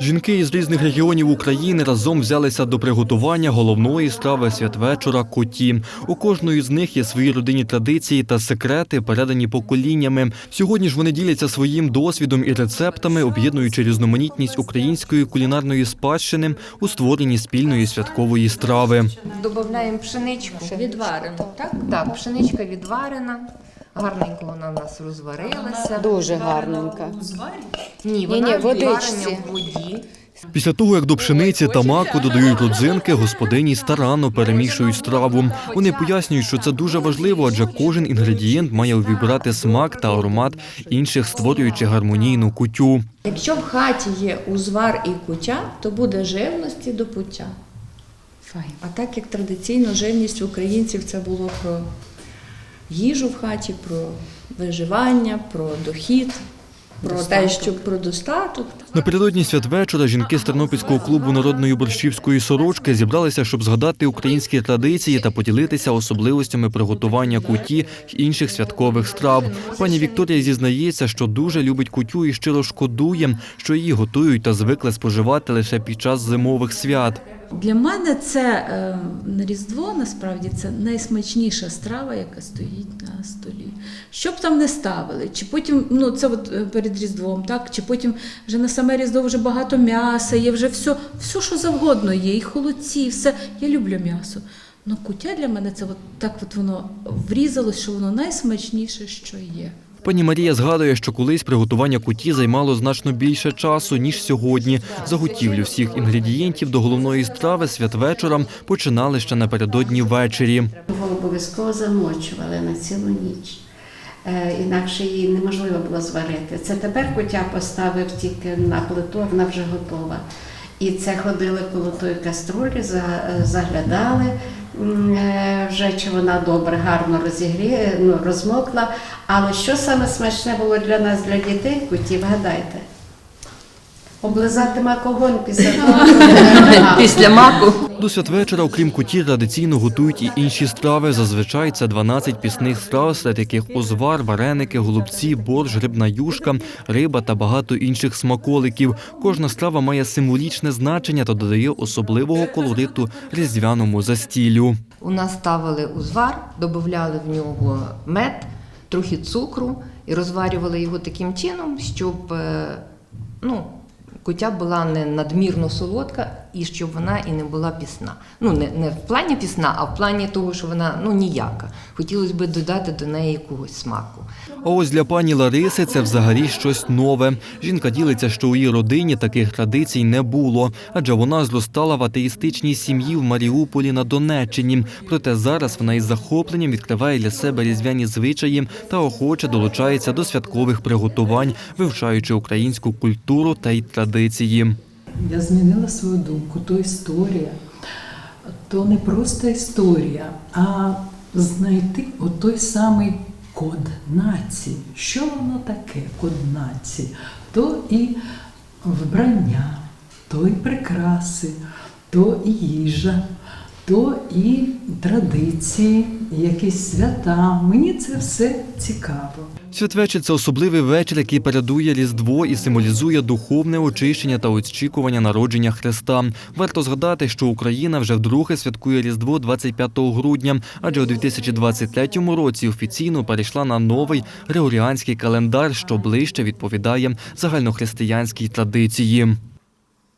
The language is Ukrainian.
Жінки із різних регіонів України разом взялися до приготування головної страви святвечора коті. У кожної з них є свої родинні традиції та секрети, передані поколіннями. Сьогодні ж вони діляться своїм досвідом і рецептами, об'єднуючи різноманітність української кулінарної спадщини у створенні спільної святкової страви. Додаємо пшеничку. Відварену, так? Так, пшеничка відварена. Гарненько вона у нас розварилася. Дуже гарненька. Ні, вона Ні-ні, водичці. в воді. Після того, як до пшениці та маку додають родзинки, господині старанно перемішують страву. Вони пояснюють, що це дуже важливо, адже кожен інгредієнт має увібрати смак та аромат інших, створюючи гармонійну кутю. Якщо в хаті є узвар і куття, то буде живності до пуття. А так як традиційно живність українців це було про їжу в хаті, про виживання, про дохід, про те, що про достаток. Напередодні святвечора жінки з Тернопільського клубу народної борщівської сорочки зібралися, щоб згадати українські традиції та поділитися особливостями приготування куті й інших святкових страв. Пані Вікторія зізнається, що дуже любить кутю і щиро шкодує, що її готують та звикли споживати лише під час зимових свят. Для мене це е, на Різдво насправді це найсмачніша страва, яка стоїть на столі. Що б там не ставили, чи потім, ну це от е, перед Різдвом, так, чи потім вже на саме Різдво вже багато м'яса, є вже все, все, що завгодно є, і холодці, і все. Я люблю м'ясо. Ну куття для мене це от так от воно врізалось, що воно найсмачніше, що є. Пані Марія згадує, що колись приготування куті займало значно більше часу ніж сьогодні. Заготівлю всіх інгредієнтів до головної страви святвечором починали ще напередодні ввечері. Його обов'язково замочували на цілу ніч. Е, Інакше її неможливо було зварити. Це тепер кутя поставив тільки на плиту, вона вже готова. І це ходили коло тої каструлі, за- заглядали е, вже чи вона добре, гарно розігрі, ну, розмокла. Але що саме смачне було для нас, для дітей куті, вгадайте? Облизати макогон після того. Після маку. До святвечора, окрім куті, традиційно готують і інші страви. Зазвичай це 12 пісних страв, серед яких озвар, вареники, голубці, борщ, грибна юшка, риба та багато інших смаколиків. Кожна страва має символічне значення та додає особливого колориту різдвяному застіллю. У нас ставили узвар, додавали в нього мед, трохи цукру і розварювали його таким чином, щоб е, ну, кутя була не надмірно солодка і щоб вона і не була пісна. Ну, не, не в плані пісна, а в плані того, що вона ну, ніяка. Хотілося б додати до неї якогось смаку. А ось для пані Лариси це взагалі щось нове. Жінка ділиться, що у її родині таких традицій не було, адже вона зростала в атеїстичній сім'ї в Маріуполі на Донеччині. Проте зараз вона із захопленням відкриває для себе різдвяні звичаї та охоче долучається до святкових приготувань, вивчаючи українську культуру та й традиції. Я змінила свою думку, то історія, то не просто історія, а знайти отой самий код нації. Що воно таке, код нації? То і вбрання, то і прикраси, то і їжа, то і традиції, якісь свята. Мені це все цікаво. Святвечір це особливий вечір, який передує Різдво і символізує духовне очищення та очікування народження Христа. Варто згадати, що Україна вже вдруге святкує Різдво 25 грудня, адже у 2023 році офіційно перейшла на новий григоріанський календар, що ближче відповідає загальнохристиянській традиції.